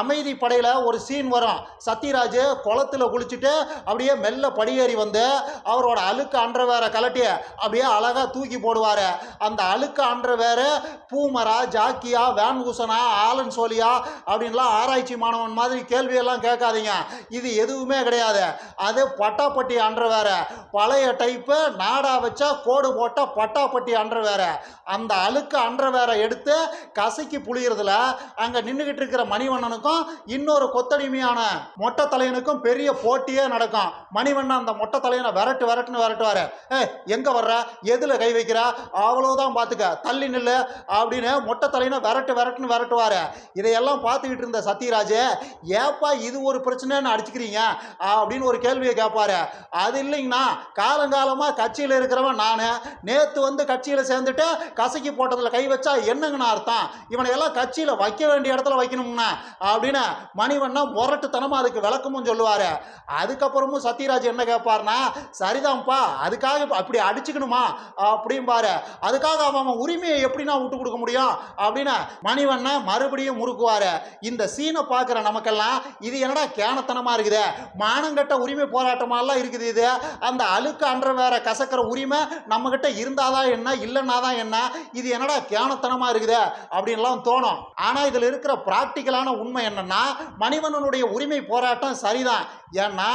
அமைதி படையில் ஒரு சீன் வரும். சத்யராஜ் குளத்துல குளிச்சுட்டு அப்படியே மெல்ல படியேறி வந்து அவரோட அழுக்கு அன்றவேரை கலட்டி அப்படியே அழகாக தூக்கி போடுவார். அந்த அழுக்கு அன்றவேறு பூமரா ஜாக்கியா வேன்கூசனா ஆலன் சோலியா அப்படின்லாம் ஆராய்ச்சி மாணவன் மாதிரி கேள்வியெல்லாம் கேட்காதீங்க. இது எதுவுமே கிடையாது. அது பட்டாப்பட்டி அன்றவேற பழைய டைப்பு நாடா வச்சா கோடு போட்டால் பட்டாப்பட்டி அன்றவேற அந்த அழுக்கு அன்றவேற எடுத்து கசக்கி புளியறதுல அங்கே நின்றுக்கிட்டு இருக்கிற மணிவண்ணனுக்கும் இன்னொரு கொத்தடிமையான மொட்டை தலையனுக்கும் பெரிய போட்டியே நடக்கும். மணிவண்ணன் அந்த மொட்டை தலையனை விரட்டு விரட்டுன்னு விரட்டுவார். ஏ எங்கே வர்ற? எதில் கை வைக்கிற? அவ்வளோதான் பார்த்துக்க தள்ளி நில்லு அப்படின்னு மொட்டை தலையனை விரட்டு விரட்டுன்னு விரட்டுவாரு. இதையெல்லாம் பார்த்துக்கிட்டு இருந்த சத்யராஜ் ஏப்பா இது ஒரு பிரச்சனைன்னு அடிச்சுக்கிறீங்க? அப்படின்னு ஒரு கேள்வியை கேட்பாரு. அது இல்லைங்கண்ணா. காலங்காலமாக கட்சியில் இருக்கிறவன் நான். நேற்று வந்து கட்சியில் சேர்ந்துட்டு கசக்கி போட்டதில் கை வச்சா என்னங்கண்ணா அர்த்தம்? இவனை எல்லாம் கட்சியில் வைக்க வேண்டிய இடத்துல வைக்கணும்னா. அப்படின்னு மணிவண்ணா முரட்டுத்தனமாக அதுக்கு விளக்கமும் சொல்லுவார். அதுக்கப்புறமும் சத்யராஜ் என்ன கேட்பார்னா சரிதான்ப்பா அதுக்காக அப்படி அடிச்சுக்கணுமா அப்படிம்பாரு. அதுக்காக அவன் உரிமையை எப்படி நான் விட்டு கொடுக்க முடியும் அப்படின்னு மணிவண்ணா மறுபடியும் முறுக்குவார். இந்த சீனை பார்க்குற நமக்கெல்லாம் இது என்னடா கேனத்தனமாக இருக்குது? மானங்கட்ட உரிமை போராட்டமாலாம் இருக்குது இது. அந்த அழுக்கு அன்ற வேற கசக்கிற உரிமை நம்மக்கிட்ட இருந்தாதான் என்ன இல்லைன்னா தான் என்ன? இது என்னடா கேனத்தனமாக இருக்குது? அப்படின்லாம் தோணும். ஆனால் இதில் இருக்கிற ப்ராக்டிக்கலான உண்மை என்னன்னா மணிவண்ணனுடைய உரிமை போராட்டம் சரிதான். ஏன்னா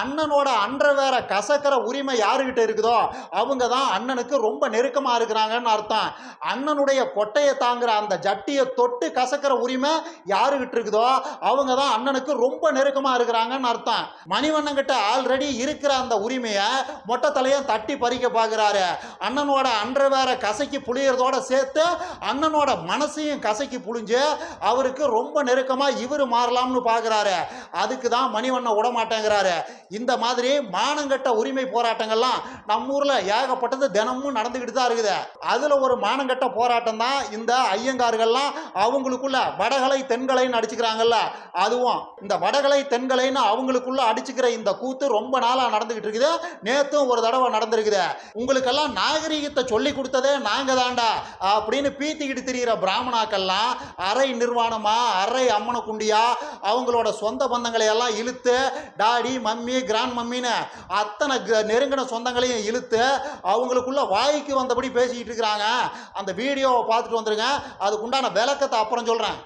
அண்ணனோட அன்ற வேற கசக்கிற உரிமை யாருக்கிட்ட இருக்குதோ அவங்க தான் அண்ணனுக்கு ரொம்ப நெருக்கமாக இருக்கிறாங்கன்னு அர்த்தம். அண்ணனுடைய கொட்டையை தாங்குற அந்த ஜட்டியை தொட்டு கசக்கிற உரிமை யாருக்கிட்ட இருக்குதோ அவங்க தான் அண்ணனுக்கு ரொம்ப நெருக்கமாக இருக்கிறாங்கன்னு அர்த்தம். மணிவண்ணன் கிட்ட ஆல்ரெடி இருக்கிற அந்த உரிமையை மொட்டை தலையும் தட்டி பறிக்க பார்க்குறாரு அண்ணனோட அன்றவேற கசக்கி புளியறதோட சேர்த்து அண்ணனோட மனசையும் கசக்கி புளிஞ்சு அவருக்கு ரொம்ப நெருக்கமாக இவர் மாறலாம்னு பார்க்குறாரு அதுக்கு தான் மணிவண்ணை விட மாட்டேங்கிறாரு இந்த மாதிரி மானங்கட்ட உரிமை போராட்டங்கள்லாம் நம்ம ஊரில் ஏகப்பட்டது தினமும் நடந்துக்கிட்டு தான் இருக்குது. அதில் ஒரு மானங்கட்ட போராட்டம் தான் இந்த ஐயங்கார்கள்லாம் அவங்களுக்குள்ள வடகலை தென்கலைன்னு அடிச்சுக்கிறாங்கல்ல. அதுவும் இந்த வடகலை தென்கலைன்னு அவங்களுக்குள்ள அடிச்சுக்கிற இந்த கூத்து ரொம்ப நாளாக நடந்துக்கிட்டு இருக்குது. நேற்றும் ஒரு தடவை நடந்திருக்குது. உங்களுக்கெல்லாம் நாகரீகத்தை சொல்லி கொடுத்ததே நாங்கள் தாண்டா அப்படின்னு பீத்திக்கிட்டு திரிகிற பிராமணாக்கள்லாம் அரை நிர்வாணமாக அரை அம்மனை குண்டியா? அவங்களோட சொந்த பந்தங்களை எல்லாம் இழுத்து டாடி மம்மி கிராண்ட் மம்மின்னு அத்தனை க- நெருங்கின சொந்தங்களையும் இழுத்து அவங்களுக்குள்ள வாய்க்கு வந்தபடி பேசிக்கிட்டு இருக்கிறாங்க. அந்த வீடியோவை பார்த்துட்டு வந்துருங்க. அதுக்குண்டான விளக்கத்தை அப்புறம் சொல்கிறேன்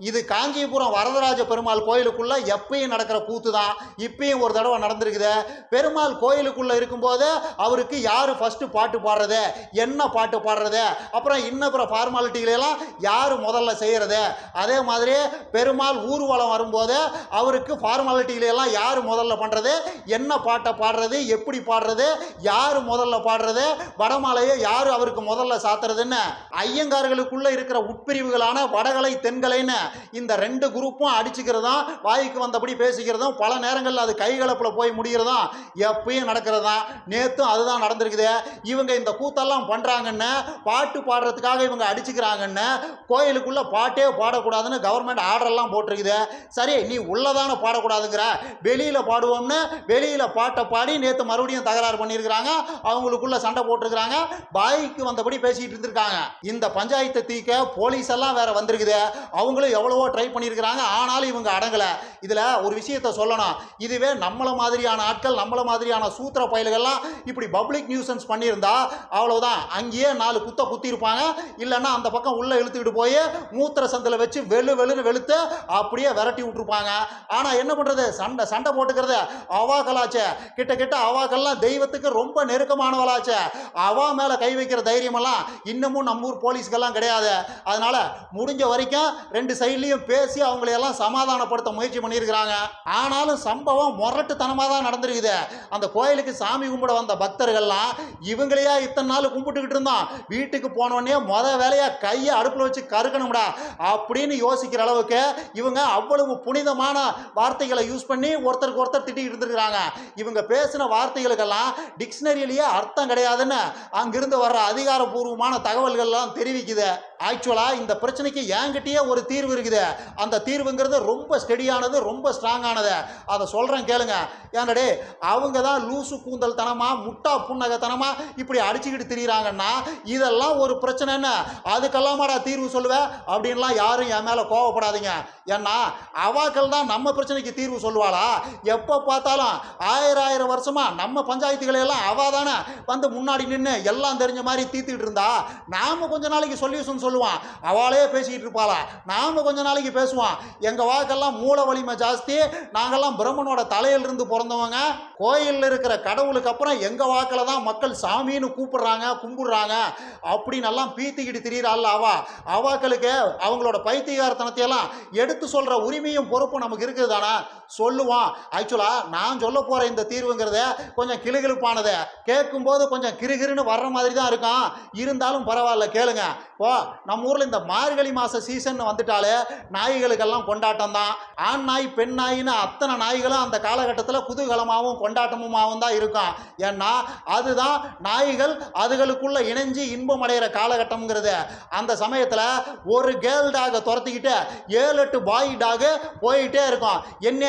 இது காஞ்சிபுரம் வரதராஜ பெருமாள் கோயிலுக்குள்ள எப்பயும் நடக்கிற கூத்து தான் இப்பயும் ஒரு தடவை நடந்திருக்குது. பெருமாள் கோயிலுக்குள்ள இருக்கும்போது அவருக்கு யார் ஃபஸ்ட்டு பாட்டு பாடுறது? என்ன பாட்டு பாடுறது? அப்புறம் இன்னப்புறம் ஃபார்மாலிட்டிகளெல்லாம் யார் முதல்ல செய்கிறது அதே மாதிரி பெருமாள் ஊர்வலம் வரும்போது அவருக்கு ஃபார்மாலிட்டிகளெல்லாம் யார் முதல்ல பண்ணுறது என்ன பாட்டை பாடுறது? எப்படி பாடுறது? யார் முதல்ல பாடுறது? வடமாலையை யார் அவருக்கு முதல்ல சாத்துறதுன்னு? ஐயங்கார்களுக்குள்ளே இருக்கிற உட்பிரிவுகளான வடகலை தென்கலைன்னு இந்த ரெண்டு குரூப்பும் அடிச்சுக்கிறதும் வாய்க்கு வந்தபடி பேசிக்கிறதும் பல நேரங்களில் அது கைகலப்பில் போய் முடிகிறதும் எப்பயும் நடக்கிறதா. நேற்றும் அதுதான் நடந்திருக்குது. இவங்க இந்த கூத்தெல்லாம் பண்ணுறாங்கன்னு பாட்டு பாடுறதுக்காக இவங்க அடிச்சுக்கிறாங்கன்னு கோயிலுக்குள்ளே பாட்டே பாடக்கூடாதுன்னு கவர்மெண்ட் ஆர்டர்லாம் போட்டிருக்குது. சரி நீ உள்ளதான பாடக்கூடாதுங்கிற. வெளியில் பாடுவோம்னு வெளியில் பாட்டை பாடி நேற்று மறுபடியும் தகராறு பண்ணியிருக்கிறாங்க. அவங்களுக்குள்ள சண்டை போட்டிருக்கிறாங்க. பாய்க்கு வந்தபடி பேசிக்கிட்டு இருந்திருக்காங்க. இந்த பஞ்சாயத்தை தீக்க போலீஸ் எல்லாம் வேற வந்திருக்குது. அவங்களும் எவ்வளவோ ட்ரை பண்ணியிருக்கிறாங்க ஆனாலும் இவங்க அடங்கலை. இதில் ஒரு விஷயத்த சொல்லணும். இதுவே நம்மளை மாதிரியான ஆட்கள் நம்மளை மாதிரியான சூத்திர பயல்கள்லாம் இப்படி பப்ளிக் நியூசன்ஸ் பண்ணியிருந்தா அவ்வளோதான் அங்கேயே நாலு குத்த குத்திருப்பாங்க இல்லைன்னா அந்த பக்கம் உள்ளே இழுத்துக்கிட்டு போய் மூத்திர சந்தில் வச்சு வெளு வெளுன்னு வெளுத்து அப்படியே விரட்டி விட்டுருப்பாங்க. ஆனால் என்ன பண்ணுறது சண்டை சண்டை போட்டுக்கிறது. அவாக்கலாச்சே கிட்ட கிட்ட அவாக்கள்லாம் தெய்வத்துக்கு ரொம்ப நெருக்கமானவளாச்சே. அவா மேலே கை வைக்கிற தைரியமெல்லாம் இன்னமும் நம்ம ஊர் போலீஸ்கெல்லாம் கிடையாது. அதனால முடிஞ்ச வரைக்கும் ரெண்டு ஸ்டைல்லையும் பேசி அவங்களையெல்லாம் சமாதானப்படுத்த முயற்சி பண்ணியிருக்கிறாங்க. ஆனாலும் சம்பவம் முரட்டுத்தனமாக தான் நடந்திருக்குது. அந்த கோயிலுக்கு சாமி கும்பிட வந்த பக்தர்கள்லாம் இவங்களையா இத்தனை நாள் கும்பிட்டுக்கிட்டு இருந்தோம் வீட்டுக்கு போனோடனே முத வேலையாக கையை அடுப்பில் வச்சு கருக்கணும்டா அப்படின்னு யோசிக்கிற அளவுக்கு இவங்க அவ்வளவு புனிதமான வார்த்தைகளை யூஸ் பண்ணி ஒருத்தருக்கு ஒருத்தர் திட்டிகிட்டு இருந்திருக்கிறாங்க. இவங்க பேசின வார்த்தைகளுக்கெல்லாம் டிக்ஷனரியிலேயே அர்த்தம் கிடையாதுன்னு அங்கிருந்து வர்ற அதிகாரப்பூர்வமான தகவல்கள்லாம் தெரிவிக்குது. ஆக்சுவலாக இந்த பிரச்சனைக்கு என்கிட்டயே ஒரு தீர்வு இருக்குது. அந்த தீர்வுங்கிறது ரொம்ப ஸ்டெடியானது ரொம்ப ஸ்ட்ராங்கானது அதை சொல்கிறேன் கேளுங்க. ஏன்னாடே அவங்க தான் லூசு கூந்தல் தனமா முட்டா புன்னகத்தனமாக இப்படி அடிச்சுக்கிட்டு திரியிறாங்கன்னா இதெல்லாம் ஒரு பிரச்சனைன்னு அதுக்கெல்லாமாடா தீர்வு சொல்லுவேன் அப்படின்லாம் யாரும் என் மேலே கோவப்படாதீங்க. ஏன்னா அவாக்கள் தான் நம்ம பிரச்சனைக்கு தீர்வு சொல்லுவாளா? எப்போ பார்த்தாலும் ஆயிரம் ஆயிரம் வருஷமா நம்ம பஞ்சாயத்துகளை எல்லாம் அவா தானே வந்து முன்னாடி நின்று எல்லாம் தெரிஞ்ச மாதிரி தீர்த்துக்கிட்டு இருந்தா நாம கொஞ்ச நாளைக்கு சொல்யூஷன் சொல்லுவான். அவளே பேசிக்கிட்டு இருப்பாளா? நாம கொஞ்ச நாளைக்கு பேசுவோம் எங்கள் வாக்கெல்லாம் மூல வலிமை ஜாஸ்தி. நாங்கள்லாம் பிரம்மனோட தலையிலிருந்து பிறந்தவங்க. கோயிலில் இருக்கிற கடவுளுக்கு அப்புறம் எங்கள் வாக்கில் தான் மக்கள் சாமின்னு கூப்பிடுறாங்க கும்பிடுறாங்க. அப்படின்னு எல்லாம் பீத்திக்கிட்டு திரியிறாள் அவா. அவாக்களுக்கு அவங்களோட பைத்தியகாரத்தனத்தையெல்லாம் எடுத்து சொல்கிற உரிமையும் பொறுப்பும் நமக்கு இருக்குது தானே? சொல்லுவான் ஆக்சுவலா நான் சொல்ல போற இந்த தீர்வுங்கிறத கொஞ்சம் கிளுகிழுப்பானது கேட்கும்போது கொஞ்சம் கிறுகிறுன்னு வர்ற மாதிரி தான் இருக்கும் இருந்தாலும் பரவாயில்ல கேளுங்க. ஓ நம்ம ஊர்ல இந்த மார்கழி மாச சீசன் வந்துட்டாலே நாய்களுக்கெல்லாம் கொண்டாட்டம் தான். ஆண் நாய் பெண் நாயின்னு அத்தனை நாய்களும் அந்த காலகட்டத்தில் குதூகலமாகவும் கொண்டாட்டமுமாகவும் தான் இருக்கும் ஏன்னா அதுதான் நாய்கள் அதுகளுக்குள்ள இணைஞ்சு இன்பம் அடைகிற காலகட்டம்ங்கிறது. அந்த சமயத்தில் ஒரு கேர்ள் டாகை துரத்திக்கிட்டு ஏழு எட்டு பாய் டாகு போயிட்டே இருக்கும்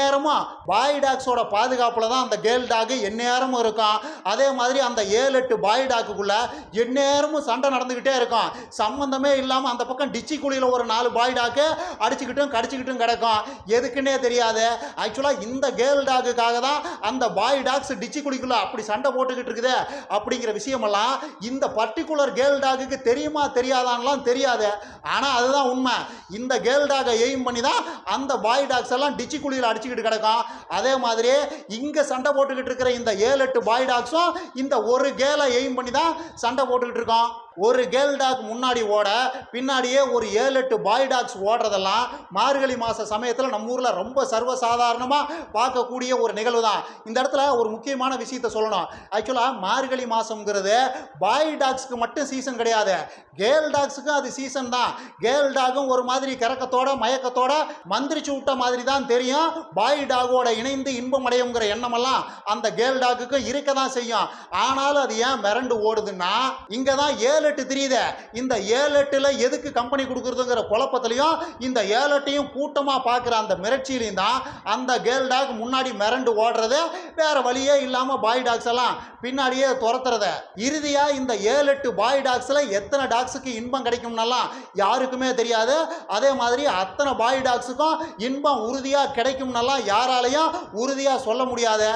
நேரமும் பாய் டாக்ஸோட பாதுகாப்பில் தான் அந்த கேர்ள் டாக் எந்நேரமும் இருக்கும் அதே மாதிரி அந்த ஏழு எட்டு பாய் டாக்குக்குள்ளே எந்நேரமும் சண்டை நடந்துக்கிட்டே இருக்கும் சம்மந்தமே இல்லாமல் அந்த பக்கம் டிச்சி குழியில் ஒரு நாலு பாய் டாக்கு அடிச்சுக்கிட்டும் கடிச்சிக்கிட்டும் கிடக்கும். எதுக்குன்னே தெரியாது. ஆக்சுவலாக இந்த கேர்ள் டாக்குக்காக தான் அந்த பாய் டாக்ஸ் டிச்சி குழிக்குள்ள அப்படி சண்டை போட்டுக்கிட்டு இருக்குது அப்படிங்கிற விஷயமெல்லாம் இந்த பர்டிகுலர் கேர்ள் டாக்குக்கு தெரியுமா தெரியாதான்லாம் தெரியாது. ஆனால் அதுதான் உண்மை. இந்த கேர்ள் டாகை எய்ம் பண்ணி தான் அந்த பாய் டாக்ஸ் எல்லாம் டிச்சி குழியில் அடிச்சுக்கிட்டு கிடக்கும் அதே மாதிரி இங்கே சண்டை போட்டுக்கிட்டு இருக்கிற இந்த ஏழு எட்டு பாய் டாக்ஸும் இந்த ஒரு கேலை எய்ம் பண்ணி தான் சண்டை போட்டுக்கிட்டு இருக்கோம் ஒரு கேர்ள் டாக் முன்னாடி ஓட பின்னாடியே ஒரு ஏழு எட்டு பாய் டாக்ஸ் ஓடுறதெல்லாம் மார்கழி மாத சமயத்தில் நம்ம ஊரில் ரொம்ப சர்வசாதாரணமாக பார்க்கக்கூடிய ஒரு நிகழ்வு தான் இந்த இடத்துல ஒரு முக்கியமான விஷயத்த சொல்லணும். ஆக்சுவலாக மார்கழி மாதம்ங்கிறது பாய் டாக்ஸ்க்கு மட்டும் சீசன் கிடையாது. கேர்ள் டாக்ஸுக்கும் அது சீசன் தான். கேர்ள் டாகும் ஒரு மாதிரி கிறக்கத்தோட மயக்கத்தோட மந்திரிச்சு விட்ட மாதிரி தான் தெரியும். பாய் டாகோட இணைந்து இன்பம் அடையுங்கிற எண்ணமெல்லாம் அந்த கேர்ள் டாக்குக்கும் இருக்க தான் செய்யும். ஆனாலும் அது ஏன் மிரண்டு ஓடுதுன்னா இங்கே தான் ஏழு எட்டு தெரியுது? இந்த ஏழு எட்டில் எதுக்கு கம்பெனி கொடுக்குறதுங்கிற குழப்பத்துலையும் இந்த ஏழு எட்டையும் கூட்டமாக பார்க்குற அந்த மிரட்சியிலையும் தான் அந்த கேர்ள் டாக் முன்னாடி மிரண்டு ஓடுறது வேற வழியே இல்லாமல் பாய் டாக்ஸ் எல்லாம் பின்னாடியே துரத்துறத. இறுதியாக இந்த ஏழு எட்டு பாய் டாக்ஸில் எத்தனை டாக்ஸுக்கு இன்பம் கிடைக்கும்னெல்லாம் யாருக்குமே தெரியாது. அதே மாதிரி அத்தனை பாய் டாக்ஸுக்கும் இன்பம் உறுதியாக கிடைக்கும்னெல்லாம் யாராலையும் உறுதியாக சொல்ல முடியாது.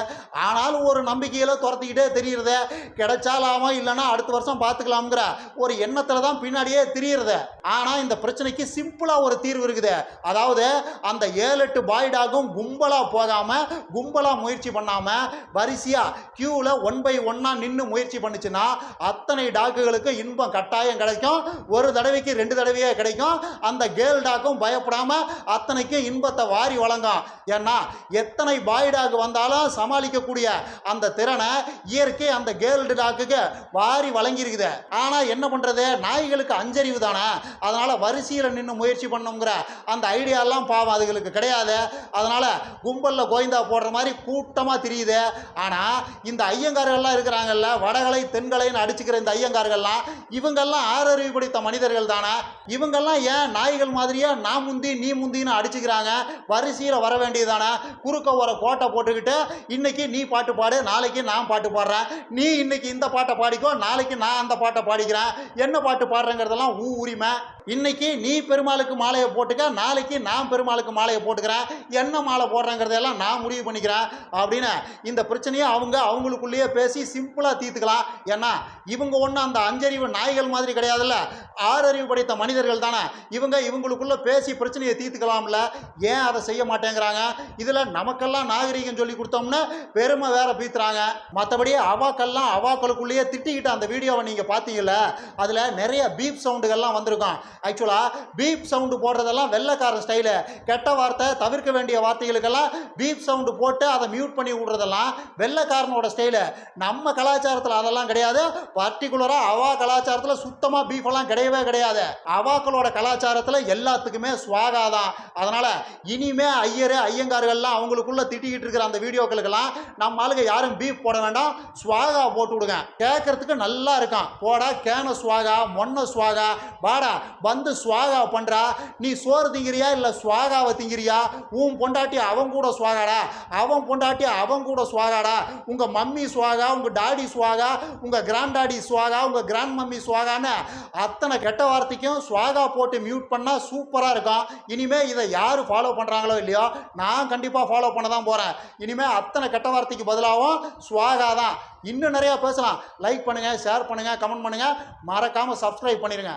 ஆனாலும் ஒரு நம்பிக்கையில் துரத்திக்கிட்டே தெரியுறத. கிடைச்சாலாமா இல்லைன்னா அடுத்த வருஷம் பார்த்துக்கலாம்ங்கிற ஒரு எண்ணத்தில் தான் பின்னாடியே திரியுறது. ஆனால் இந்த பிரச்சனைக்கு சிம்பிளாக ஒரு தீர்வு இருக்குது. அதாவது அந்த ஏழு எட்டு பாய்டாகும் கும்பலாக போகாமல் கும்பலாக முயற்சி பண்ணாமல் வரிசையாக க்யூவில் ஒன் பை ஒன்னாக நின்று முயற்சி பண்ணுச்சுன்னா அத்தனை டாக்குகளுக்கு இன்பம் கட்டாயம் கிடைக்கும். ஒரு தடவைக்கு ரெண்டு தடவையே கிடைக்கும். அந்த கேர்ள் டாக்கும் பயப்படாமல் அத்தனைக்கும் இன்பத்தை வாரி வழங்கும். ஏன்னா எத்தனை பாய் டாக் வந்தாலும் சமாளிக்கக்கூடிய அந்த திறனை இயற்கை அந்த கேர்ள் டாக்குக்கு வாரி வழங்கியிருக்குது. ஆனால் என்ன பண்ணுறது நாய்களுக்கு அஞ்சறிவு தானே அதனால் வரிசையில் நின்று முயற்சி பண்ணுங்கிற அந்த ஐடியாலாம் பாவம் அதுகளுக்கு கிடையாது. அதனால் கும்பலில் கோயந்தா போடுற மாதிரி கூட்டமாக தெரியுது. ஆனால் இந்த ஐயங்கார்கள்லாம் இருக்கிறாங்கல்ல வடகலை தென்கலைன்னு அடிச்சுக்கிற இந்த ஐயங்கார்கள்லாம் இவங்கெல்லாம் ஆறறிவு படித்த மனிதர்கள் தானே? இவங்கெல்லாம் ஏன் நாய்கள் மாதிரியே நான் முந்தி நீ முந்தின்னு அடிச்சுக்கிறாங்க? வரிசையில் வர வேண்டியதானே குறுக்க ஒரு கோட்டை போட்டுக்கிட்டு இன்னைக்கு நீ பாட்டு பாடு நாளைக்கு நான் பாட்டு பாடுறேன். நீ இன்னைக்கு இந்த பாட்டை பாடிக்கோ நாளைக்கு நான் அந்த பாட்டை பாடிக்கிறேன். என்ன பாட்டு பாடுறேங்கிறதெல்லாம் ஊ உரிமை. இன்னைக்கு நீ பெருமாளுக்கு மாலையை போட்டுக்க நாளைக்கு நான் பெருமாளுக்கு மாலையை போட்டுக்கிறேன். என்ன மாலை போடுறேங்கிறதெல்லாம் நான் முடிவு பண்ணிக்கிறேன் அப்படின்னு இந்த பிரச்சனையை அவங்க அவங்களுக்குள்ளேயே பேசி சிம்பிளாக தீர்த்துக்கலாம். ஏன்னா இவங்க ஒன்றும் அந்த அஞ்சறிவு நாய்கள் மாதிரி கிடையாதுல்ல? ஆறறிவு படைத்த மனிதர்கள் தானே? இவங்க இவங்களுக்குள்ளே பேசி பிரச்சனையை தீர்த்துக்கலாம்ல? ஏன் அதை செய்ய மாட்டேங்கிறாங்க? இதில் நமக்கெல்லாம் நாகரிகம் சொல்லி கொடுத்தோம்னு பெருமை வேற பீத்துறாங்க. மற்றபடி அவாக்கள்லாம் அவாக்களுக்குள்ளேயே திட்டிக்கிட்டு அந்த வீடியோவை நீங்கள் பார்த்தீங்கல்ல? அதில் நிறைய பீப் சவுண்டுகள்லாம் வந்திருக்கும். ஆக்சுவலாக பீப் சவுண்டு போடுறதெல்லாம் வெள்ளைக்காரன் ஸ்டைலு கெட்ட வார்த்தை தவிர்க்க வேண்டிய வார்த்தைகளுக்கெல்லாம் பீப் சவுண்டு போட்டு அதை மியூட் பண்ணி விடுறதெல்லாம் வெள்ளைக்காரனோட ஸ்டைலு நம்ம கலாச்சாரத்தில் அதெல்லாம் கிடையாது. பர்டிகுலராக அவா கலாச்சாரத்தில் சுத்தமாக பீஃபெல்லாம் கிடையவே கிடையாது. அவாக்களோட கலாச்சாரத்தில் எல்லாத்துக்குமே சுவாகா தான் அதனால் இனிமே ஐயர் ஐயங்கார்கள்லாம் அவங்களுக்குள்ள திட்டிக்கிட்டு இருக்கிற அந்த வீடியோக்களுக்கெல்லாம் நம்ம ஆளுங்க யாரும் பீஃப் போட வேண்டாம். சுவாகா போட்டு விடுங்க. கேட்கறதுக்கு நல்லா இருக்கான். போடா கேன சுவாகா மொன்ன சுவாகா. வாடா வந்து சுவாகா பண்ணுறா நீ சோறு திங்கிறியா இல்லை சுவாகாவை திங்கிறியா? உன் பொண்டாட்டி அவன் கூட சுவாகாடா. அவன் பொண்டாட்டி அவன் கூட சுவாகாடா. உங்கள் மம்மி சுவாகா உங்கள் டாடி சுவாகா உங்கள் கிராண்ட் டாடி சுவாகா உங்கள் கிராண்ட் மம்மி சுவாகான்னு அத்தனை கெட்ட வார்த்தைக்கும் சுவாகா போட்டு மியூட் பண்ணால் சூப்பராக இருக்கும் இனிமேல் இதை யார் ஃபாலோ பண்ணுறாங்களோ இல்லையோ நான் கண்டிப்பாக ஃபாலோ பண்ண தான் போகிறேன் இனிமேல் அத்தனை கெட்ட வார்த்தைக்கு பதிலாகவும் சுவாகா தான். இன்னும் நிறையா பேசலாம். லைக் பண்ணுங்கள் ஷேர் பண்ணுங்கள் கமெண்ட் பண்ணுங்கள் மறக்காமல் சப்ஸ்கிரைப் பண்ணிடுங்க